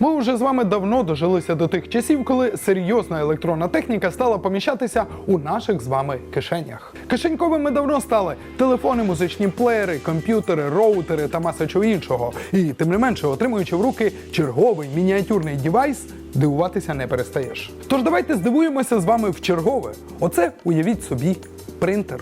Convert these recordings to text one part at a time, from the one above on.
Ми вже з вами давно дожилися до тих часів, коли серйозна електронна техніка стала поміщатися у наших з вами кишенях. Кишеньковими давно стали телефони, музичні плеєри, комп'ютери, роутери та маса чого іншого. І тим не менше, отримуючи в руки черговий мініатюрний дівайс, дивуватися не перестаєш. Тож давайте здивуємося з вами в чергове. Оце уявіть собі принтер.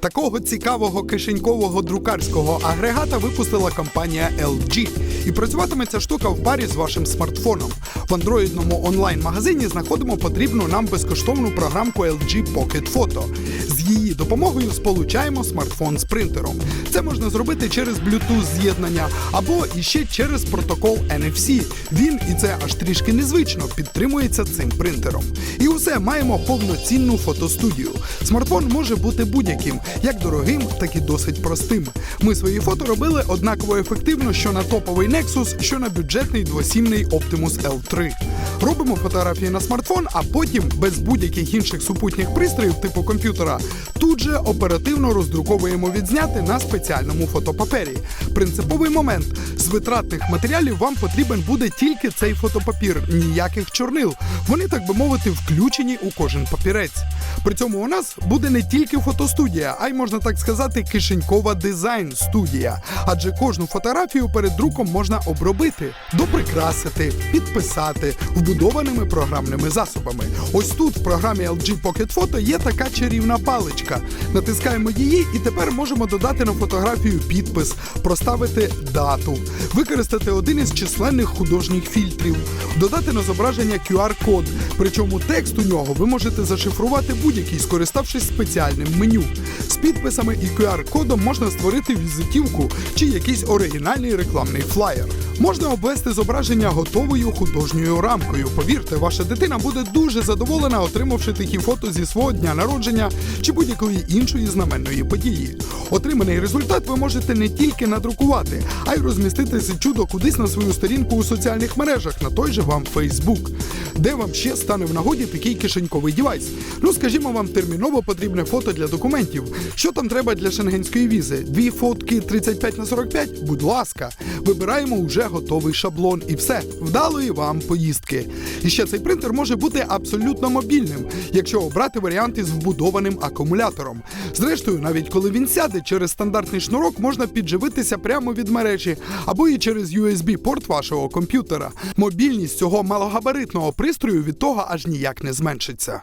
Такого цікавого кишенькового друкарського агрегата випустила компанія LG. І працюватиме ця штука в парі з вашим смартфоном. В андроїдному онлайн-магазині знаходимо потрібну нам безкоштовну програмку LG Pocket Photo. З її допомогою сполучаємо смартфон з принтером. Це можна зробити через Bluetooth з'єднання або іще через протокол NFC. Він, і це аж трішки незвично, підтримується цим принтером. І усе маємо повноцінну фотостудію. Смартфон може бути будь-яким, як дорогим, так і досить простим. Ми свої фото робили однаково ефективно, що на топовий Nexus, що на бюджетний двосімний Optimus L3. Робимо фотографії на смартфон, а потім без будь-яких інших супутніх пристроїв типу комп'ютера. Тут же оперативно роздруковуємо відзняти на спеціальному фотопапері. Принциповий момент витратних матеріалів вам потрібен буде тільки цей фотопапір, ніяких чорнил. Вони, так би мовити, включені у кожен папірець. При цьому у нас буде не тільки фотостудія, а й можна так сказати, кишенькова дизайн-студія. Адже кожну фотографію перед друком можна обробити, доприкрасити, підписати вбудованими програмними засобами. Ось тут в програмі LG Pocket Photo є така чарівна паличка. Натискаємо її і тепер можемо додати на фотографію підпис, проставити дату, використати один із численних художніх фільтрів, додати на зображення QR-код. Причому текст у нього ви можете зашифрувати будь-який, скориставшись спеціальним меню. З підписами і QR-кодом можна створити візитівку чи якийсь оригінальний рекламний флаєр. Можна обвести зображення готовою художньою рамкою. Повірте, ваша дитина буде дуже задоволена, отримавши такі фото зі свого дня народження чи будь-якої іншої знаменної події. Отриманий результат ви можете не тільки надрукувати, а й розмістити це чудо кудись на свою сторінку у соціальних мережах, на той же вам Facebook, де вам ще стане в нагоді такий кишеньковий дівайс. Ну, скажімо, вам терміново потрібне фото для документів. Що там треба для шенгенської візи? Дві фотки 35 на 45? Будь ласка, вибираємо уже готовий шаблон і все. Вдалої вам поїздки. І ще цей принтер може бути абсолютно мобільним, якщо обрати варіанти з вбудованим акумулятором. Зрештою, навіть коли він сяде через стандартний шнурок, можна підживитися прямо від мережі або і через USB-порт вашого комп'ютера. Мобільність цього малогабаритного пристрою від того аж ніяк не зменшиться.